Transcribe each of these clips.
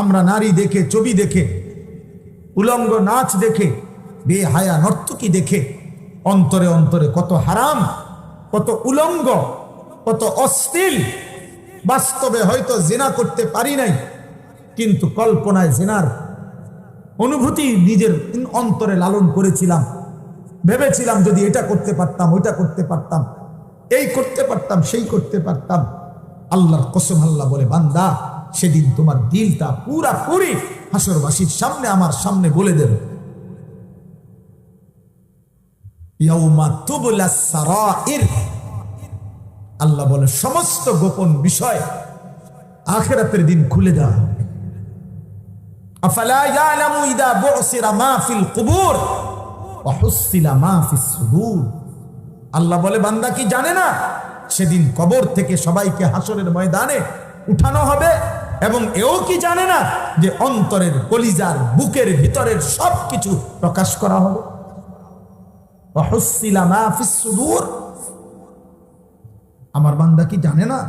আমরা নারী দেখে, ছবি দেখে, উলঙ্গ নাচ দেখে, বেহায়া নর্তকী দেখে, অন্তরে অন্তরে কত হারাম, কত উলঙ্গ, কত অশ্লীল। বাস্তবে হয়তো জেনা করতে পারি নাই, কিন্তু কল্পনায় জেনার অনুভূতি নিজের অন্তরে লালন করেছিলাম। ভেবেছিলাম যদি এটা করতে পারতাম, ওইটা করতে পারতাম, এই করতে পারতাম, সেই করতে পারতাম। আল্লাহর কসম আল্লাহ বলে, বান্দা সেদিন তোমার দিলটা পুরা পুরি হাসরবাসীর সামনে, আমার সামনে বলে দেবে। আল্লাহ বলে, সমস্ত গোপন বিষয় আখেরাতের দিন খুলে দেওয়া আল্লাহ বলে, বান্দা কি জানে না? সেদিন কবর থেকে সবাইকে হাসরের ময়দানে উঠানো হবে। এবং এও কি জানে না যে অন্তরের কলিজার বুকের ভিতরের সব কিছু প্রকাশ করা হবে আমার বান্দা কি জানে না?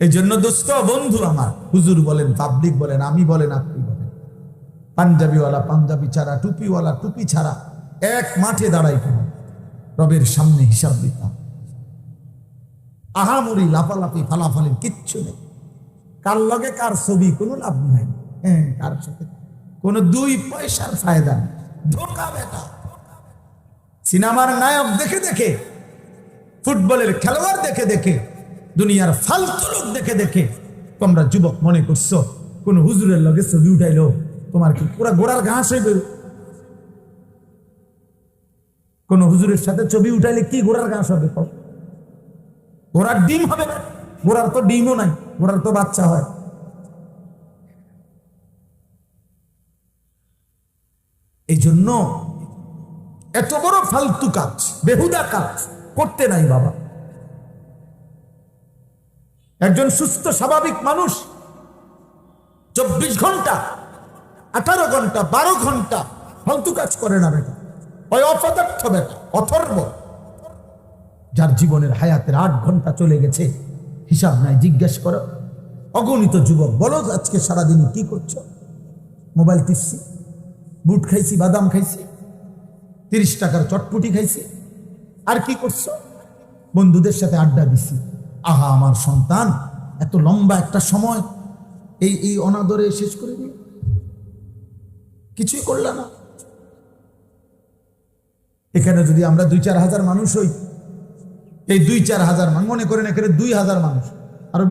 এই জন্য দোস্ত বন্ধু আমার, হুজুর বলেন পাবলিক বলেন, আমি বলেন, আপনি বলেন। পাঞ্জাবিওয়ালা, পাঞ্জাবি ছাড়া, টুপিওয়ালা, টুপি ছাড়া এক মাঠে দাঁড়াই রবের সামনে হিসাব দিতাম। আহামরি, লাফালাফি, ফালাফালির কিচ্ছু নেই। কার লগে কার ছবি, কোনো লাভ নাই। হ্যাঁ কার সাথে কোনো দুই পয়সার ফায়দা নেই। ধোকা বেটা। সিনেমার নায়ক দেখে দেখে, ফুটবলের খেলোয়াড় দেখে দেখে, দুনিয়ার ফালতু লোক দেখে দেখে, তোমরা যুবক মনে করছ, কোন হুজুরের লগে ছবি উঠাইলো, তোমার কি পুরা গোড়ার ঘাস হইবে কোন হুজুরের সাথে ছবি উঠাইলে কি গোড়ার ঘাস হবে? ঘোড়ার ডিম হবে না। ঘোড়ার তো ডিমও নাই, ঘোড়ার তো বাচ্চা হয়। এই জন্য এত বড় ফালতু কাজ, বেহুদা কাজ করতে নাই বাবা। একজন সুস্থ, স্বাভাবিক মানুষ, চব্বিশ ঘণ্টা, আঠারো ঘণ্টা, বারো ঘণ্টা ফালতু কাজ করে না বেটা। অপদার্থ বেটা, অথর্ব। যার জীবনের হায়াতের আট ঘণ্টা চলে গেছে, হিসাব নাই, জিজ্ঞেস করো। অগণিত যুবক, বলো আজকে সারাদিন কি করছ? মোবাইল টিপছি, বুট খাইছি, বাদাম খাইছি, তিরিশ টাকার চটপুটি খাইছি, আর কি করছ? বন্ধুদের সাথে আড্ডা দিছি। আহা, আমার সন্তান, এত লম্বা একটা সময়, এই এই অনাদরে শেষ করে দিল। কিছুই করলাম না। এখানে যদি আমরা দুই, চার হাজার মানুষ হই এই দুই চার হাজার মানুষ মনে করেন এখানে দুই হাজার মানুষ।